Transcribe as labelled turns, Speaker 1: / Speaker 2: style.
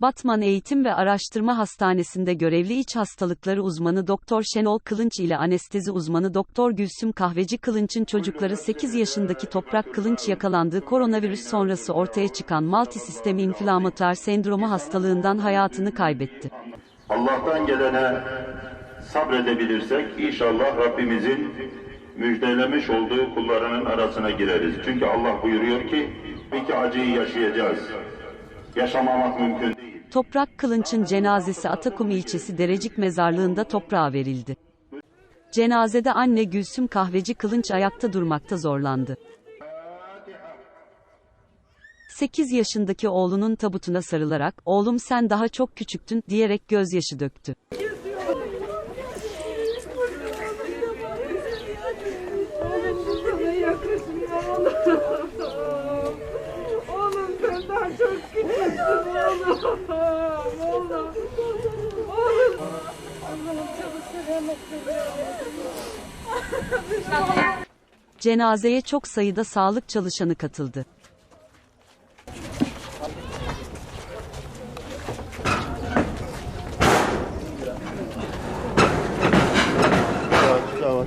Speaker 1: Batman Eğitim ve Araştırma Hastanesi'nde görevli iç hastalıkları uzmanı Doktor Şenol Kılınç ile anestezi uzmanı Doktor Gülsüm Kahveci Kılınç'ın çocukları 8 yaşındaki Toprak Kılınç yakalandığı koronavirüs sonrası ortaya çıkan multisistem inflamatuar sendromu hastalığından hayatını kaybetti.
Speaker 2: Allah'tan gelene sabredebilirsek inşallah Rabbimizin müjdelemiş olduğu kullarının arasına gireriz. Çünkü Allah buyuruyor ki bir acıyı yaşayacağız. Yaşamamak mümkün değil.
Speaker 1: Toprak Kılınç'ın cenazesi Atakum ilçesi Derecik mezarlığında toprağa verildi. Cenazede anne Gülsüm Kahveci Kılınç ayakta durmakta zorlandı. 8 yaşındaki oğlunun tabutuna sarılarak, oğlum sen daha çok küçüktün, diyerek gözyaşı döktü.
Speaker 3: Oğlum. Sen daha çok küçüksün
Speaker 1: Cenazeye çok sayıda sağlık çalışanı katıldı. Tamam, tamam.